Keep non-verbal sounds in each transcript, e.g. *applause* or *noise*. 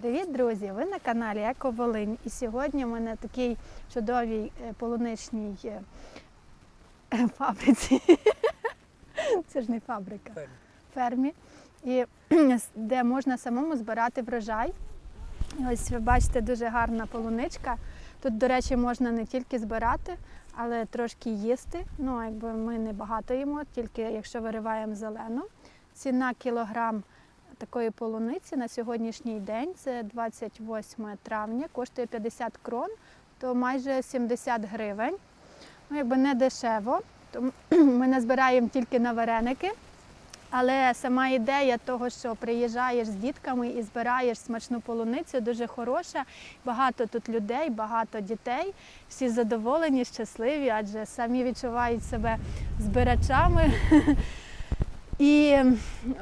Привіт, друзі! Ви на каналі Еко Волинь. І сьогодні ми на такій чудовій е, полуничній е, *laughs* фабриці. Це ж не фабрика, Фермі. фермі, і де можна самому збирати врожай. Ось ви бачите дуже гарна полуничка. Тут, до речі, можна не тільки збирати, але трошки їсти. Ну, якби ми не багато їмо, тільки якщо вириваємо зелену. Ціна кілограм такої полуниці на сьогоднішній день, це 28 травня, коштує 50 крон, то майже 70 гривень. Ну, якби не дешево. Тому *clears throat* ми не збираємо тільки на вареники. Але сама ідея того, що приїжджаєш з дітками і збираєш смачну полуницю, дуже хороша. Багато тут людей, багато дітей, всі задоволені, щасливі, адже самі відчувають себе збирачами. *laughs* І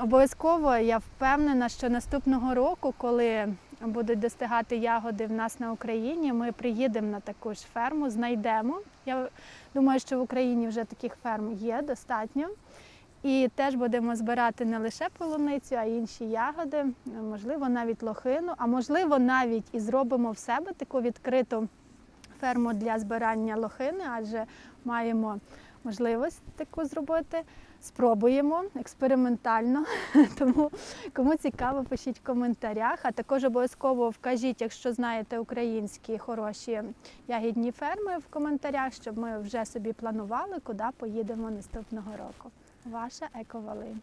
обов'язково я впевнена, що наступного року, коли будуть достигати ягоди в нас на Україні, ми приїдемо на таку ж ферму, знайдемо. Я думаю, що в Україні вже таких ферм є достатньо. І теж будемо збирати не лише полуницю, а й інші ягоди, можливо, навіть лохину, а можливо, навіть і зробимо в себе таку відкриту ферму для збирання лохини, адже маємо можливість таку зробити. Спробуємо експериментально. *laughs* Тому кому цікаво, пишіть в коментарях. А також обов'язково вкажіть, якщо знаєте українські хороші ягідні ферми в коментарях, щоб ми вже собі планували, куди поїдемо наступного року. Ваша Еко Волинь.